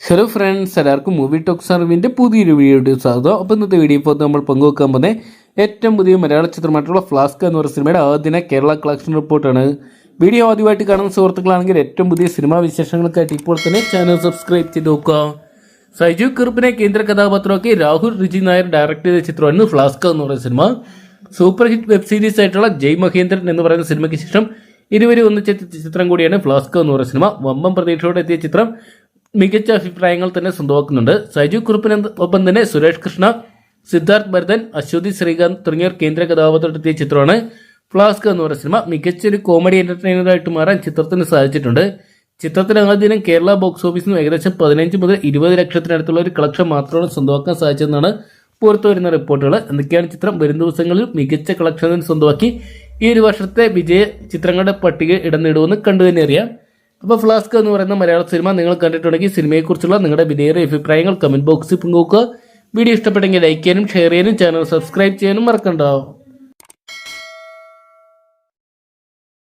Hello friends എല്ലാവർക്കും movie talk സർവിന്റെ പുതിയൊരു വീഡിയോ സ്വാഗതം. അപ്പോൾ ഇന്നത്തെ വീഡിയോ ഇപ്പോൾ നമ്മൾ പങ്കുവെക്കാൻ പോകുന്നത് ഏറ്റവും പുതിയ മലയാള ചിത്രമായിട്ടുള്ള ഫ്ലാസ്ക് എന്ന് പറയുന്ന സിനിമയുടെ ആദ്യ കേരള കളക്ഷൻ റിപ്പോർട്ടാണ് വീഡിയോ ആദ്യമായിട്ട് കാണുന്ന സുഹൃത്തുക്കളാണെങ്കിൽ ഏറ്റവും പുതിയ സിനിമാ വിശേഷങ്ങൾക്കായിട്ട് ഇപ്പോൾ തന്നെ ചാനൽ സബ്സ്ക്രൈബ് ചെയ്ത് നോക്കുക. സൈജു കുറിപ്പിനെ കേന്ദ്ര കഥാപാത്രമാക്കി രാഹുൽ റിജി നായർ ഡയറക്ട് ചെയ്ത ചിത്രമാണ് ഫ്ലാസ്ക് എന്ന് പറയുന്ന സിനിമ. സൂപ്പർ ഹിറ്റ് വെബ് സീരീസ് ആയിട്ടുള്ള ജയ് മഹേന്ദ്രൻ എന്ന് പറയുന്ന സിനിമയ്ക്ക് ശേഷം ഇരുവരും ഒന്നിച്ചെത്തിയ ചിത്രം കൂടിയാണ് ഫ്ലാസ്ക് എന്ന് പറയുന്ന സിനിമ. വമ്പം പ്രതീക്ഷയോടെ എത്തിയ ചിത്രം മികച്ച അഭിപ്രായങ്ങൾ തന്നെ സ്വന്തമാക്കുന്നുണ്ട്. സൈജു കുറുപ്പിന് ഒപ്പം തന്നെ സുരേഷ് കൃഷ്ണ സിദ്ധാർത്ഥ് ഭരതൻ അശ്വതി ശ്രീകാന്ത് തുടങ്ങിയവർ കേന്ദ്ര കഥാപാത്രത്തെത്തിയ ചിത്രമാണ്. ഫ്ലാസ്ക് എന്ന് പറയുന്ന സിനിമ മികച്ചൊരു കോമഡി എന്റർടൈനറായിട്ട് മാറാൻ ചിത്രത്തിന് സാധിച്ചിട്ടുണ്ട്. ചിത്രത്തിന് ആദ്യ കേരള ബോക്സ് ഓഫീസിൽ നിന്ന് ഏകദേശം പതിനഞ്ച് മുതൽ ഇരുപത് ലക്ഷത്തിനടുത്തുള്ള ഒരു കളക്ഷൻ മാത്രമാണ് സ്വന്തമാക്കാൻ സാധിച്ചതെന്നാണ് പുറത്തു വരുന്ന റിപ്പോർട്ടുകൾ. എന്തൊക്കെയാണ് ചിത്രം? വരും ദിവസങ്ങളിൽ മികച്ച കളക്ഷൻ സ്വന്തമാക്കി ഈ ഒരു വർഷത്തെ വിജയ ചിത്രങ്ങളുടെ പട്ടിക ഇടം നേടുമെന്ന് കണ്ടു തന്നെ അറിയാം. അപ്പോൾ ഫ്ലാസ്ക് എന്ന് പറയുന്ന മലയാള സിനിമ നിങ്ങൾ കണ്ടിട്ടുണ്ടെങ്കിൽ സിനിമയെക്കുറിച്ചുള്ള നിങ്ങളുടെ വിലയേറിയ അഭിപ്രായങ്ങൾ കമന്റ് ബോക്സിൽ പങ്കുവെക്കുക. വീഡിയോ ഇഷ്ടപ്പെട്ടെങ്കിൽ ലൈക്ക് ചെയ്യാനും ഷെയർ ചെയ്യാനും ചാനൽ സബ്സ്ക്രൈബ് ചെയ്യാനും മറക്കണ്ടാവും